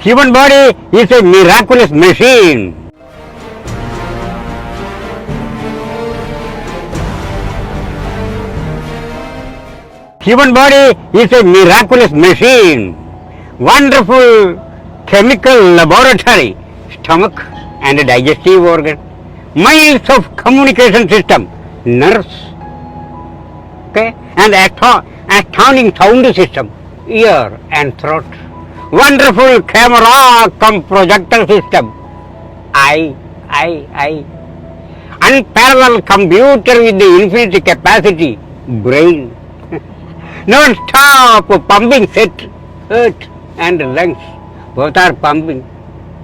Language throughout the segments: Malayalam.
Human body is a miraculous machine. Human body is a miraculous machine. Wonderful chemical laboratory, stomach and digestive organ, miles of communication system, nerves, okay, and asto- astounding sound system, ear and throat. Wonderful camera cum projector system, eye, eye, eye. Unparalleled computer with the infinite capacity, brain. Non-stop pumping set, heart and lungs, both are pumping,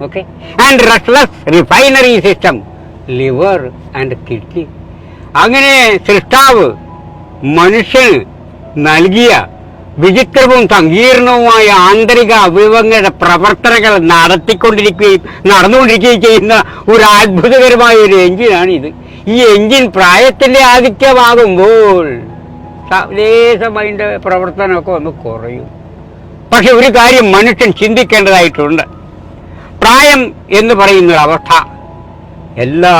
okay. And restless refinery system, liver and kidney. അങ്ങനെ സൃഷ്ടാവ് മനുഷ്യന് നൽകിയ വിചിത്രവും സങ്കീർണവുമായ ആന്തരിക അവയവങ്ങളുടെ പ്രവർത്തനങ്ങൾ നടത്തിക്കൊണ്ടിരിക്കുകയും നടന്നുകൊണ്ടിരിക്കുകയും ചെയ്യുന്ന ഒരു അത്ഭുതകരമായ ഒരു എഞ്ചിനാണ് ഇത് ഈ എഞ്ചിൻ പ്രായത്തിന്റെ ആധിക്യമാകുമ്പോൾ ലേശം പ്രവർത്തനമൊക്കെ ഒന്ന് കുറയും. പക്ഷെ ഒരു കാര്യം മനുഷ്യൻ ചിന്തിക്കേണ്ടതായിട്ടുണ്ട്. പ്രായം എന്ന് പറയുന്ന അവസ്ഥ എല്ലാ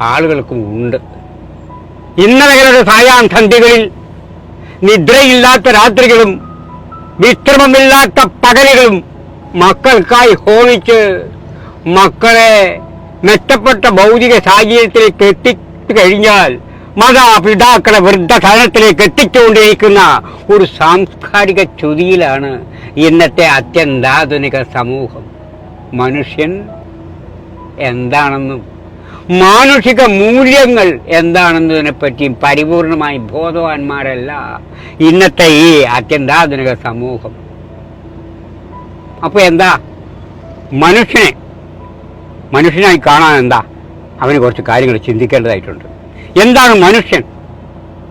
ആളുകൾക്കും ഉണ്ട്. ഇന്നലകളുടെ സായാസന്ധികളിൽ നിദ്രയില്ലാത്ത രാത്രികളും വിശ്രമമില്ലാത്ത പകലുകളും മക്കൾക്കായി ഹോമിച്ച് മക്കളെ മെച്ചപ്പെട്ട ഭൗതിക സാഹചര്യത്തിലേക്ക് എത്തിച്ചു കഴിഞ്ഞാൽ മാതാപിതാക്കളെ വൃദ്ധസദനത്തിലേക്ക് എത്തിച്ചുകൊണ്ടിരിക്കുന്ന ഒരു സാംസ്കാരിക ചുതിയിലാണ് ഇന്നത്തെ അത്യന്താധുനിക സമൂഹം. മനുഷ്യൻ എന്താണെന്നും മാനുഷിക മൂല്യങ്ങൾ എന്താണെന്നതിനെ പറ്റിയും പരിപൂർണമായി ബോധവാന്മാരല്ല. ഇന്നത്തെ ഈ അത്യന്താധുനിക സമൂഹം. അപ്പോൾ എന്താ? മനുഷ്യനെ മനുഷ്യനായി കാണാൻ എന്താ? അവന് കുറച്ച് കാര്യങ്ങൾ ചിന്തിക്കേണ്ടതായിട്ടുണ്ട്. എന്താണ് മനുഷ്യൻ?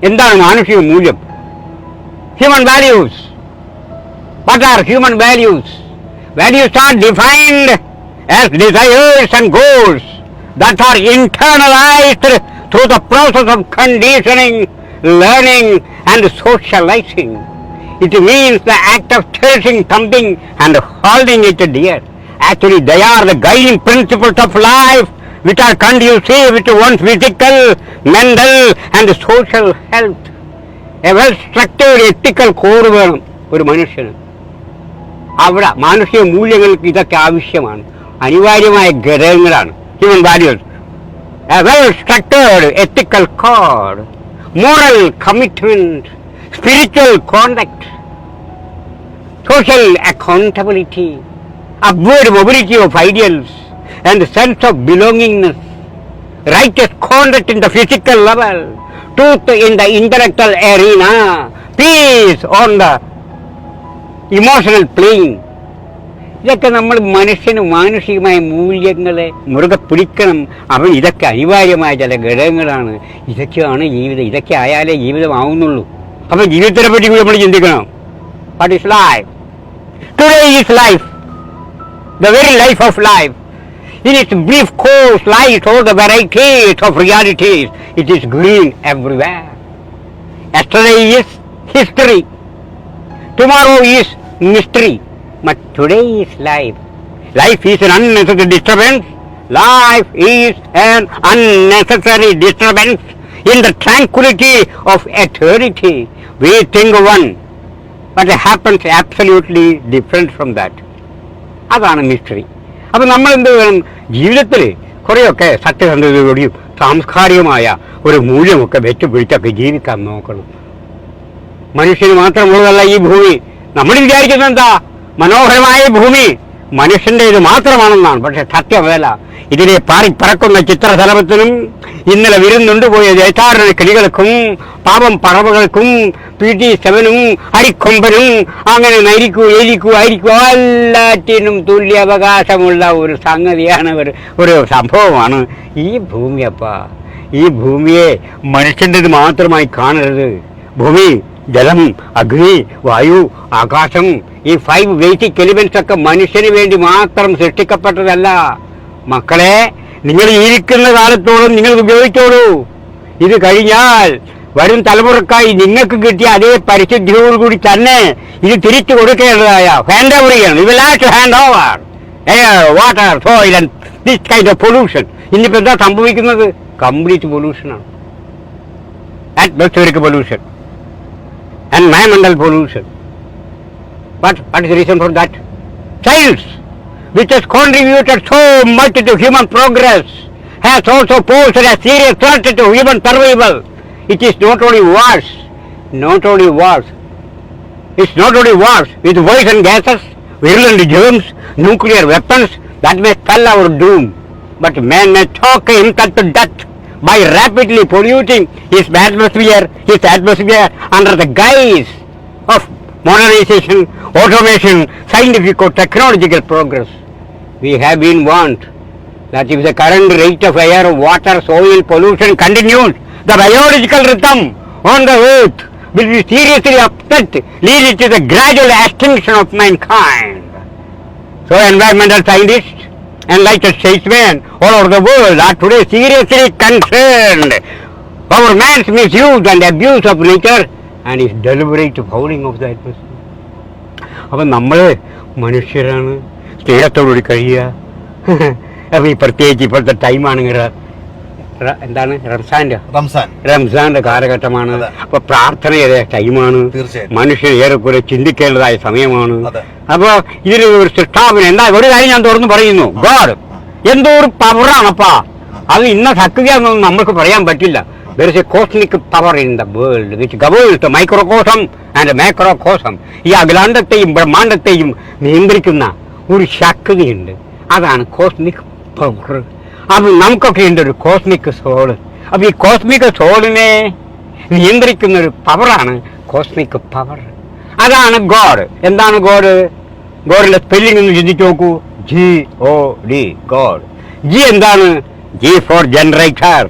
എന്താണ് മാനുഷിക മൂല്യം? Human values what are human values values are defined as desires and goals. that are internalized through the process of conditioning, learning and socializing. It means the act of cherishing something and holding it dear. Actually, they are the guiding principles of life which are conducive to one's physical, mental and social health. A well-structured ethical code വേണം ഒരു മനുഷ്യന് അവിടെ മാനുഷിക മൂല്യങ്ങൾക്ക് ഇതൊക്കെ ആവശ്യമാണ് അനിവാര്യമായ ഘടകങ്ങളാണ് human values, a well-structured ethical code, moral commitment, spiritual conduct, social accountability, upward mobility of ideals, and sense of belongingness, righteous conduct in the physical level, truth in the intellectual arena, peace on the emotional plane, ഇതൊക്കെ നമ്മൾ മനുഷ്യന് മാനുഷികമായ മൂല്യങ്ങളെ മുറുകെ പിടിക്കണം അവൻ ഇതൊക്കെ അനിവാര്യമായ ചില ഘടകങ്ങളാണ് ഇതൊക്കെയാണ് ജീവിതം ഇതൊക്കെ ആയാലേ ജീവിതമാവുന്നുള്ളൂ അപ്പോൾ ജീവിതത്തിനെ പറ്റി കൂടി നമ്മൾ ചിന്തിക്കണം what is life today is life the very life of life In its brief course lies all the varieties of realities. It is green everywhere. Yesterday is history. Tomorrow is mystery. But today is life. Life is an unnecessary disturbance. Life is an unnecessary disturbance in the tranquility of eternity. We think one, but it happens absolutely different from that. അതാണ് മിസ്റ്ററി അപ്പം നമ്മൾ എന്ത് വേണം ജീവിതത്തിൽ കുറേയൊക്കെ സത്യസന്ധതയോടെയും സാംസ്കാരികമായ ഒരു മൂല്യമൊക്കെ വെച്ചുപിടിച്ചൊക്കെ ജീവിക്കാൻ നോക്കണം മനുഷ്യന് മാത്രമുള്ളതല്ല ഈ ഭൂമി നമ്മൾ വിചാരിക്കുന്നത് എന്താ മനോഹരമായ ഭൂമി മനുഷ്യന്റേത് മാത്രമാണെന്നാണ്. പക്ഷെ സത്യവേല ഇതിനെ ഇതിലെ പാറി പറക്കുന്ന ചിത്രശലഭത്തിനും ഇന്നലെ വിരുന്നുണ്ട് പോയ ദേശാടന കിളികൾക്കും പാപം പറവുകൾക്കും പി ടി സെവനും അരിക്കൊമ്പനും അങ്ങനെ നരിക്കൂ എരിക്കൂ അരിക്കൂ എല്ലാറ്റിനും തുല്യാവകാശമുള്ള ഒരു സംഗതിയാണ് ഒരു ഒരു സംഭവമാണ് ഈ ഭൂമിയപ്പ ഈ ഭൂമിയെ മനുഷ്യന്റെത് മാത്രമായി കാണരുത്. ഭൂമി ജലം അഗ്നി വായു ആകാശം ഈ ഫൈവ് ബേസിക് എലിമെന്റ്സ് ഒക്കെ മനുഷ്യന് വേണ്ടി മാത്രം സൃഷ്ടിക്കപ്പെട്ടതല്ല. മക്കളെ നിങ്ങൾ ഇരിക്കുന്ന കാലത്തോളം നിങ്ങൾ ഉപയോഗിച്ചോളൂ. ഇത് കഴിഞ്ഞാൽ വരും തലമുറക്കായി നിങ്ങൾക്ക് കിട്ടിയ അതേ പരിശുദ്ധിയോടുകൂടി തന്നെ ഇത് തിരിച്ചു കൊടുക്കേണ്ടതായ ഹാൻഡ് ഓവർ ചെയ്യണം. ഇത് last hand over air water soil and this kind of pollution ഇനിയിപ്പോൾ എന്താ സംഭവിക്കുന്നത്? Complete പൊല്യൂഷനാണ് atmospheric pollution and environmental pollution. But what is the reason for that? Science, which has contributed so much to human progress, has also posed a serious threat to human survival. It is not only wars, not only wars, it's not only wars with poison gases, virulent germs, nuclear weapons that may spell our doom. But man may choke himself to death by rapidly polluting his atmosphere, his atmosphere under the guise of modernization, automation, scientific or technological progress. We have been warned that if the current rate of air, water, soil pollution continues, the biological rhythm on the earth will be seriously upset, leading to the gradual extinction of mankind. So environmental scientists and like statesmen all over the world are today seriously concerned over man's misuse and abuse of nature and his deliberate fouling of that person അപ്പം നമ്മൾ മനുഷ്യരാണ്. സ്നേഹത്തോടുകൂടി കഴിയുക. അപ്പം ഈ പ്രത്യേകിച്ച് ഇപ്പോഴത്തെ ടൈമാണെങ്കിൽ എന്താണ്? റംസാന്റെ. റംസാൻ. റംസാന്റെ കാലഘട്ടമാണ്. അപ്പോൾ അപ്പൊ പ്രാർത്ഥനയുടെ ടൈമാണ്. മനുഷ്യർ ഏറെക്കുറെ ചിന്തിക്കേണ്ടതായ സമയമാണ്. അപ്പോൾ ഇതിന് ഇതിൽ ഒരു സൃഷ്ടാവിന് എന്താ? ഒരു കാര്യം ഞാൻ തുറന്ന് പറയുന്നു. ഗോഡ് എന്തോ ഒരു പവറാണപ്പാ. അത് ഇന്ന സക്കുക എന്നൊന്നും നമ്മൾക്ക് പറയാൻ പറ്റില്ല. There is a cosmic power in the world which governs microcosm and macrocosm. ഈ അഖിലാണ്ടത്തെയും ബ്രഹ്മാണ്ടത്തെയും നിയന്ത്രിക്കുന്ന ഒരു ശക്തിയുണ്ട്. അതാണ് കോസ്മിക് പവർ അത് നമുക്കൊക്കെ ഉണ്ട് ഒരു കോസ്മിക് സോൾ അപ്പൊ ഈ കോസ്മിക് സോളിനെ നിയന്ത്രിക്കുന്ന ഒരു പവറാണ് കോസ്മിക് പവർ അതാണ് ഗോഡ് എന്താണ് ഗോഡ് ഗോഡിന്റെ സ്പെല്ലിംഗ് ഒന്ന് ചിന്തിച്ചു നോക്കൂ. G O D god G എന്താണ്? ജി ഫോർ ജനറേറ്റർ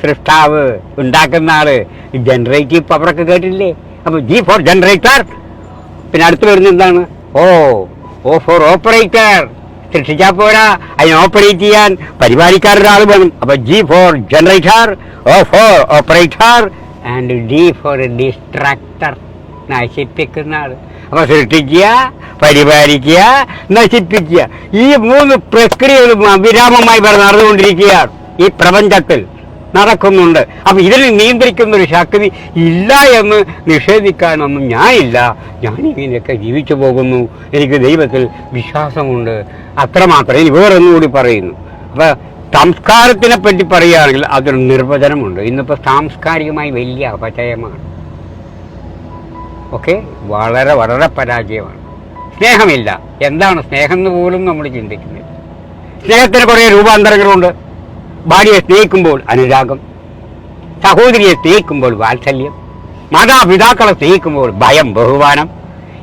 സൃഷ്ടാവ് ഉണ്ടാക്കുന്ന ആൾ. ജനറേറ്റീവ് പവറൊക്കെ കേട്ടില്ലേ അപ്പൊ ജി ഫോർ ജനറേറ്റർ പിന്നെ അടുത്ത് വരുന്ന എന്താണ്? ഓ ഓ ഫോർ ഓപ്പറേറ്റർ സൃഷ്ടിച്ചാൽ പോരാ. അതിനെ ഓപ്പറേറ്റ് ചെയ്യാൻ പരിപാലിക്കാൻ ഒരാൾ വേണം. അപ്പൊ G for generator O for operator and D for destructor നശിപ്പിക്കുന്ന ആൾ അപ്പൊ സൃഷ്ടിക്കുക പരിപാലിക്കുക നശിപ്പിക്കുക. ഈ മൂന്ന് പ്രക്രിയകളും അവിരാമമായി നടന്നുകൊണ്ടിരിക്കുകയാണ് ഈ പ്രപഞ്ചത്തിൽ. നടക്കുന്നുണ്ട്. അപ്പൊ ഇതിനെ നിയന്ത്രിക്കുന്ന ഒരു ശക്തി ഇല്ല എന്ന് നിഷേധിക്കാനൊന്നും ഞാനില്ല. ഞാൻ ഇങ്ങനെയൊക്കെ ജീവിച്ചു പോകുന്നു. എനിക്ക് ദൈവത്തിൽ വിശ്വാസമുണ്ട്. അത്രമാത്രം ഇനി വേറൊന്നും കൂടി പറയുന്നു. അപ്പൊ സംസ്കാരത്തിനെ പറ്റി പറയുകയാണെങ്കിൽ അതൊരു നിർവചനമുണ്ട്. ഇന്നിപ്പോൾ സാംസ്കാരികമായി വലിയ അപചയമാണ് ഓക്കെ? വളരെ വളരെ പരാജയമാണ്. സ്നേഹമില്ല. എന്താണ് സ്നേഹം എന്ന് പോലും നമ്മൾ ചിന്തിക്കുന്നില്ല. സ്നേഹത്തിന് കുറേ രൂപാന്തരങ്ങളുണ്ട്. ഭാര്യയെ സ്നേഹിക്കുമ്പോൾ അനുരാഗം സഹോദരിയെ സ്നേഹിക്കുമ്പോൾ വാത്സല്യം മാതാപിതാക്കളെ സ്നേഹിക്കുമ്പോൾ ഭയം ബഹുമാനം.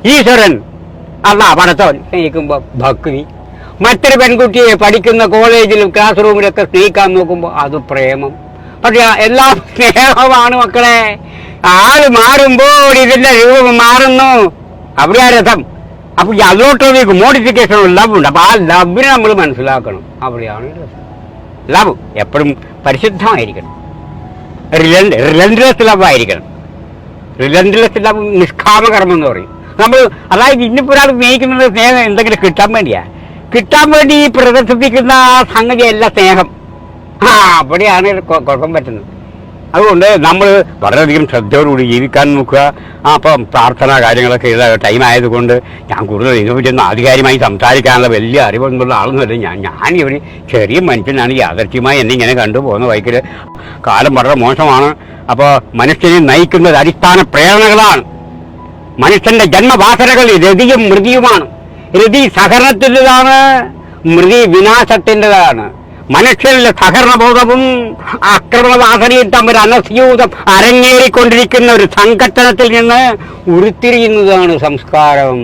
ഈശ്വരൻ അല്ല പടത്തോൻ സ്നേഹിക്കുമ്പോൾ ഭക്തി. മറ്റൊരു പെൺകുട്ടിയെ പഠിക്കുന്ന കോളേജിലും ക്ലാസ് റൂമിലൊക്കെ സ്നേഹിക്കാൻ നോക്കുമ്പോൾ അത് പ്രേമം. പക്ഷേ എല്ലാം സ്നേഹമാണ് മക്കളെ. ആൾ മാറുമ്പോൾ ഇതിന്റെ രൂപം മാറുന്നു. അവിടെ രഥം അപ്പൊ ഈ മോഡിഫിക്കേഷൻ ലവ് ഉണ്ട്. അപ്പൊ ആ ലവിനെ നമ്മൾ മനസ്സിലാക്കണം. അവിടെയാണ് രസം. ലവ് എപ്പോഴും പരിശുദ്ധമായിരിക്കണം. റിലൻഡ്ലെസ് ലവ് ആയിരിക്കണം. റിലൻഡ്ലെസ് ലവ് നിഷ്കാമകർമ്മം എന്ന് പറയും. നമ്മൾ അതായത് ഇന്നിപ്പോൾ ഒരാൾ സ്നേഹിക്കുന്നത് സ്നേഹം എന്തെങ്കിലും കിട്ടാൻ വേണ്ടിയാ? കിട്ടാൻ വേണ്ടി പ്രദർശിപ്പിക്കുന്ന സംഗതിയല്ല സ്നേഹം. ആ അവിടെയാണ് കുഴപ്പം പറ്റുന്നത് അതുകൊണ്ട് നമ്മൾ വളരെയധികം ശ്രദ്ധയോടുകൂടി ജീവിക്കാൻ നോക്കുക. ആ അപ്പം പ്രാർത്ഥന കാര്യങ്ങളൊക്കെ ഉള്ള ടൈം ആയതുകൊണ്ട് ഞാൻ കൂടുതൽ ഇതിനെപ്പറ്റിയൊന്നും ആധികാരികമായി സംസാരിക്കാനുള്ള വലിയ അറിവൊന്നുള്ള ആളൊന്നുമല്ല. ഞാൻ ഞാൻ ഒരു ചെറിയ മനുഷ്യനാണ്. യാദർച്ഛ്യമായി എന്നെ ഇങ്ങനെ കണ്ടുപോകുന്ന വൈക്കിൽ കാലം വളരെ മോശമാണ്. അപ്പോൾ മനുഷ്യനെ നയിക്കുന്നത് അടിസ്ഥാന പ്രേരണകളാണ്. മനുഷ്യന്റെ ജന്മവാസനകൾ രതിയും മൃതിയുമാണ്. രതി സഹകരണത്തിന്റെതാണ് മൃതി വിനാശത്തിന്റെതാണ്. മനുഷ്യരിലെ സഹകരണബോധവും ആക്രമണവാസനയും തമ്മിൽ അനസ്യൂതം അരങ്ങേറിക്കൊണ്ടിരിക്കുന്ന ഒരു സംഘട്ടനത്തിൽ നിന്ന് ഉരുത്തിരിയുന്നതാണ് സംസ്കാരം.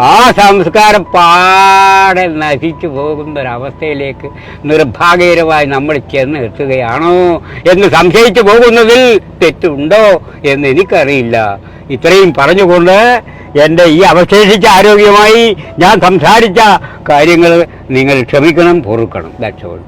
ആ സംസ്കാരം പാടെ നശിച്ചു പോകുന്ന ഒരവസ്ഥയിലേക്ക് നിർഭാഗ്യകരമായി നമ്മൾ ചെന്ന് എത്തുകയാണോ എന്ന് സംശയിച്ചു പോകുന്നതിൽ തെറ്റുണ്ടോ എന്ന് എനിക്കറിയില്ല. ഇത്രയും പറഞ്ഞുകൊണ്ട് എന്റെ ഈ അവശേഷിച്ച ആരോഗ്യമായി ഞാൻ സംസാരിച്ച കാര്യങ്ങൾ നിങ്ങൾ ക്ഷമിക്കണം പൊറുക്കണം. That's all